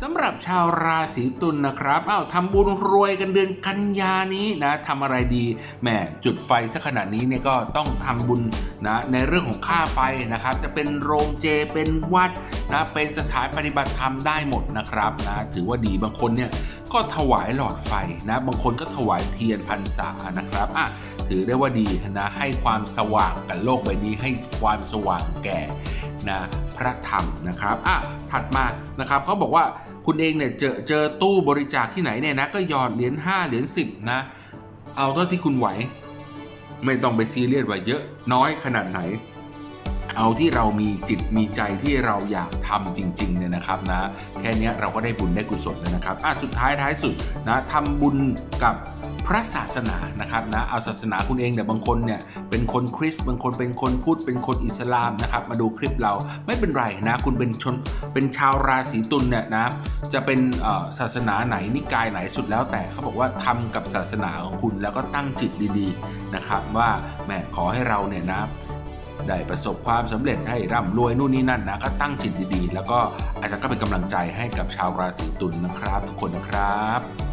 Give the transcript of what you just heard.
สำหรับชาวราศีตุลนะครับอ้าวทำบุญรวยกันเดือนกันยานี้นะทำอะไรดีแหมจุดไฟสักขนาดนี้เนี่ยก็ต้องทำบุญนะในเรื่องของค่าไฟนะครับ จะเป็นโรงเจเป็นวัดนะเป็นสถานปฏิบัติธรรมได้หมดนะครับนะถือว่าดีบางคนเนี่ยก็ถวายหลอดไฟนะบางคนก็ถวายเทียนพรรษานะครับอะถือได้ว่าดีนะให้ความสว่างกับโลกใบนี้ให้ความสว่างแก่ นะพระธรรมนะครับอะถัดมานะครับเขาบอกว่าคุณเองเนี่ยเจอเจอตู้บริจาคที่ไหนเนี่ยนะก็หยอดเหรียญ5เหรียญ10นะเอาเท่าที่คุณไหว ไม่ต้องไปซีเรียสว่าเยอะน้อยขนาดไหน เอาที่เรามีจิตมีใจที่เราอยากทำจริงๆเนี่ยนะครับนะแค่นี้เราก็ได้บุญได้กุศลแล้วนะครับอะสุดท้ายท้ายสุดนะทำบุญกับ ระศาสนานะครับนะเอาศาสนาคุณเองเนี่บางคนเนี่ยเป็นคนคริสต์บางคนเป็นคนพุทธเป็นคนอิสลามนะครับมาดูคลิปเราไม่เป็นไรนะคุณเป็นชนเป็นชาวราศีตุลเนี่ยนะจะเป็นศาสนาไหนนิกายไหนสุดแล้วแต่เขาบอกว่าทำกับศาสนาของคุณแล้วก็ตั้งจิตดีๆนะครับว่าแหมขอให้เราเนี่ยนะได้ประสบความสำเร็จให้ร่ำรวยนู่นนี่นั่นนะก็ตั้งจิตดีๆ แล้วก็อาจจะก็เป็นกำลังใจให้กับชาวราศีตุลนะครับ ทุกคนนะครับ